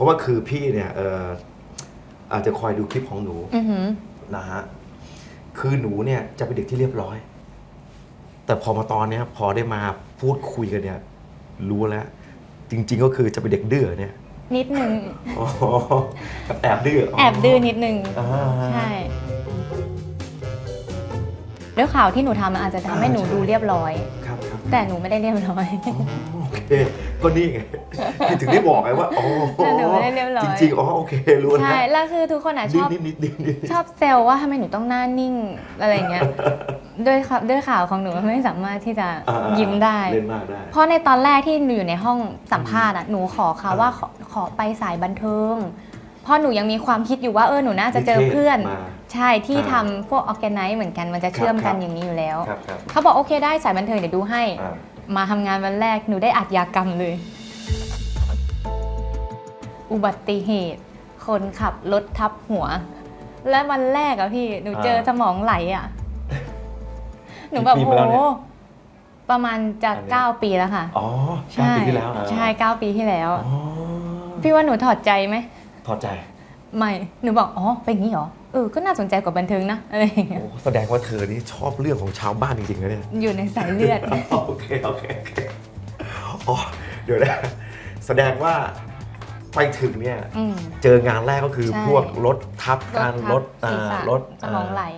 ราะว่าคือพี่เนี่ยเอ่ออาจจะคอยดูคลิปของหนูอือหือ นะฮะคือหนูเนี่ยจะเป็นเด็กที่เรียบร้อย แต่พอมาตอนเนี้ยพอได้มาพูดคุยกันเนี่ย รู้แล้ว จริง ๆ ก็คือจะเป็นเด็กดื้อเนี่ยนิดนึง อ๋อแอบดื้อ แอบดื้อนิดนึง อ่า ใช่ ด้วยข่าวที่หนูทำมันอาจจะทำให้หนูดูเรียบร้อย ครับครับ แต่หนูไม่ได้เรียบร้อยอ๋อโอเค ก็นี่ไงที่ถึงได้บอกไงว่า อ๋อแต่หนูไม่ได้เรียบร้อย จริงๆ อ๋อ โอเค รู้แล้วใช่แล้วคือทุกคนอะชนิดอบ นิดนิดนิดนิดชอบเซลว่าทำไมหนูต้องหน้านิ่งอะไรอย่างเงี้ยด้วยข่าวด้วยข่าวของหนูมันไม่สามารถที่จะอ่ายิ้มได้ เล่นมากได้ เพราะในตอนแรกที่หนูอยู่ในห้องสัมภาษณ์อะหนูขอเขาอ่าว่าขอขอไปสายบันเทิงเพ ราะหนูยังมีความคิดอยู่ว่าเออหนูน่าจะเจอเพื่อน มา ใช่ที่อ่าทำพวกออแกไนซ์เหมือนกันมันจะเชื่อมครักับนอย่างนี้อยู่แล้ว ครับครับเขาบอกโอเคได้สายบันเทิงเดี๋ยวดูให้ อ่ามาทำงานวันแรกหนูได้อัดยากรรมเลย อุบัติเหตุ คนขับรถทับหัว และวันแรกอะพี่ หนูเจอสมองไหลอะหนูแบบกี่โหปีมาแล้วเนี่ย ประมาณจะอันนี้เก้าปีแล้วค่ะ อ๋อเก้าปีที่แล้วใช่เก้าปีที่แล้ว อ๋อพี่ว่าหนูถอดใจไหมถ อดใจ ไม่หนูบอกอ๋อเป็นอย่างนี้เหรอเออก็น่าสนใจกว่าบันเทิงนะอะไรอย่างเงี้ยโอ้แสดงว่าเธอนี่ชอบเรื่องของชาวบ้านจริงๆนะเนี่ย อยู่ในสายเลือด โอเคโอเคโอเคอ๋อเดี๋ยวนะแสดงว่าไปถึงเนี่ย อืม เจองานแรกก็คือใช่พวกรถทับการรถทับศีรษะอ่ารถสมองไหลา